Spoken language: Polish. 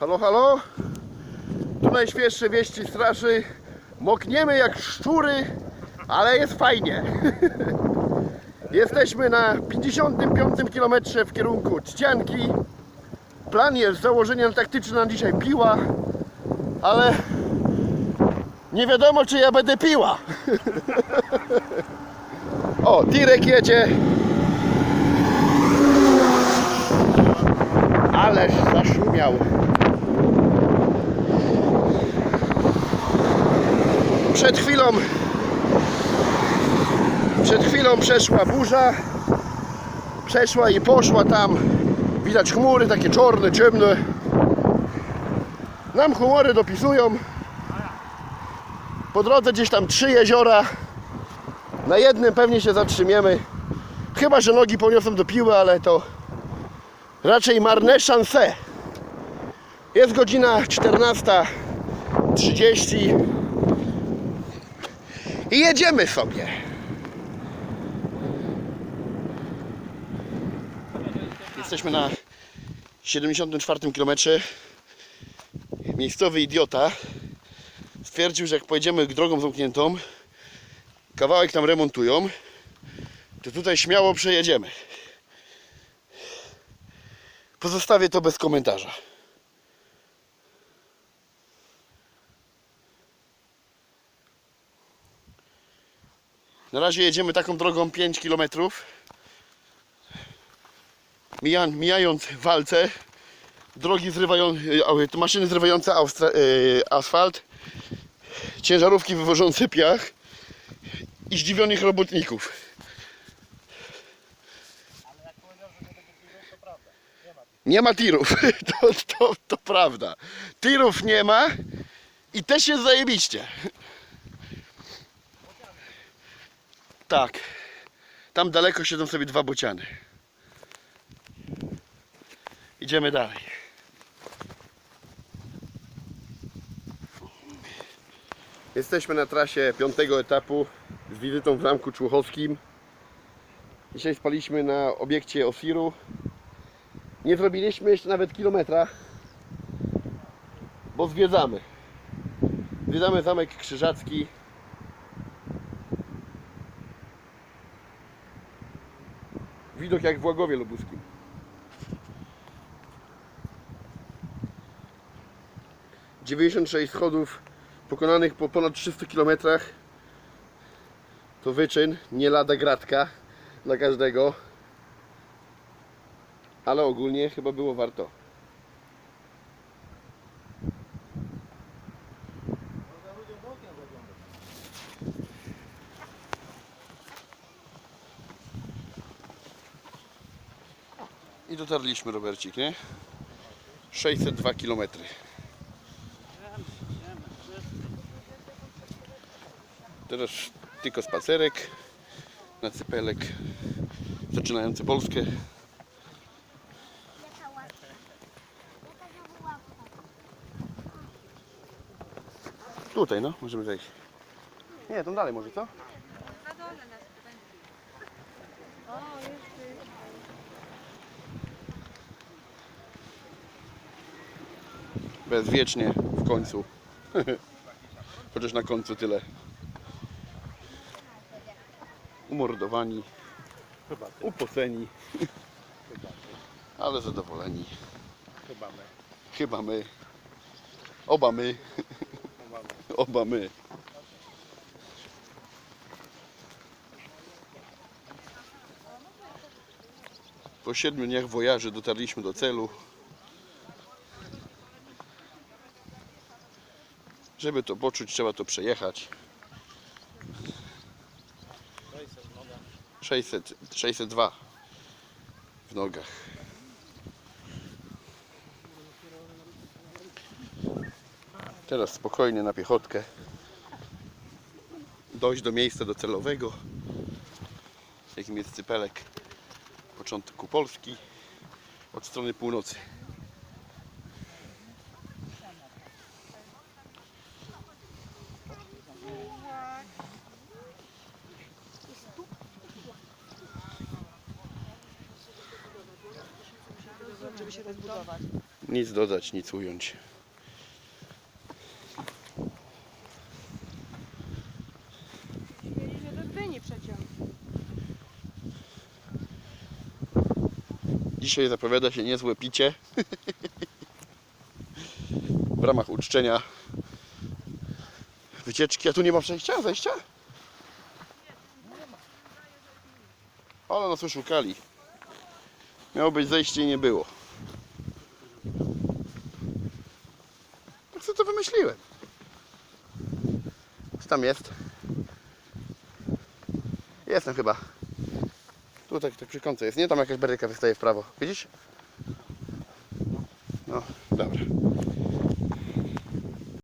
Halo, halo? Tu najświeższe wieści straży. Mokniemy jak szczury, ale jest fajnie. Jesteśmy na 55 km w kierunku Czcianki. Plan jest założenia taktyczne na dzisiaj piła, ale nie wiadomo czy ja będę piła. O, Tirek jedzie. Ależ zaszumiał. Przed chwilą przed chwilą przeszła burza. Przeszła i poszła tam. Widać chmury takie czarne, ciemne. Nam humory dopisują. Po drodze gdzieś tam trzy jeziora. Na jednym pewnie się zatrzymiemy. Chyba, że nogi poniosą do piły, ale to raczej marne szanse. Jest godzina 14.30 i jedziemy sobie. Jesteśmy na 74 km. Miejscowy idiota stwierdził, że jak pojedziemy drogą zamkniętą, kawałek tam remontują, to tutaj śmiało przejedziemy. Pozostawię to bez komentarza. Na razie jedziemy taką drogą 5 km. Mija, mijając walce, drogi zrywają, e, maszyny zrywające austra, e, asfalt, ciężarówki wywożące piach i zdziwionych robotników. Nie ma tirów, to, to, to prawda. Tirów nie ma i też jest zajebiście. Tak, tam daleko siedzą sobie dwa bociany. Idziemy dalej. Jesteśmy na trasie piątego etapu z wizytą w Zamku Człuchowskim. Dzisiaj spaliśmy na obiekcie Osiru. Nie zrobiliśmy jeszcze nawet kilometra, bo zwiedzamy. Zwiedzamy Zamek Krzyżacki. Widok jak w Łagowie Lubuskim. Dziewięćdziesiąt sześć schodów pokonanych po ponad 300 km. To wyczyn, nie lada gratka dla każdego. Ale ogólnie chyba było warto. I dotarliśmy, Robercik, nie? 602 km. Teraz tylko spacerek na cypelek zaczynający Polskę. Tutaj, no, możemy zejść. Nie, tam dalej może, co? Na dole nas. O, jeszcze. Bezwiecznie w końcu. Chociaż na końcu tyle. Umordowani, upoceni, ale zadowoleni. chyba my. Chyba my. Oba my. Oba my. Po siedmiu dniach wojaży dotarliśmy do celu. Żeby to poczuć, trzeba to przejechać. 600, 602 w nogach. Teraz spokojnie na piechotkę. Dojść do miejsca docelowego, jakim jest Cypelek, początku Polski, od strony północy. Żeby się rozbudować. Nic dodać, nic ująć. Mieli, że do Gdyni przeciąg. Dzisiaj zapowiada się niezłe picie. w ramach uczczenia wycieczki. A tu nie ma przejścia, zejścia? Ale nas oszukali. Miało być zejście i nie było. Tak sobie to wymyśliłem. Co tam jest? Jestem chyba. Tutaj, tak przy końcu jest. Nie tam jakaś beryka wystaje w prawo. Widzisz? No, dobra.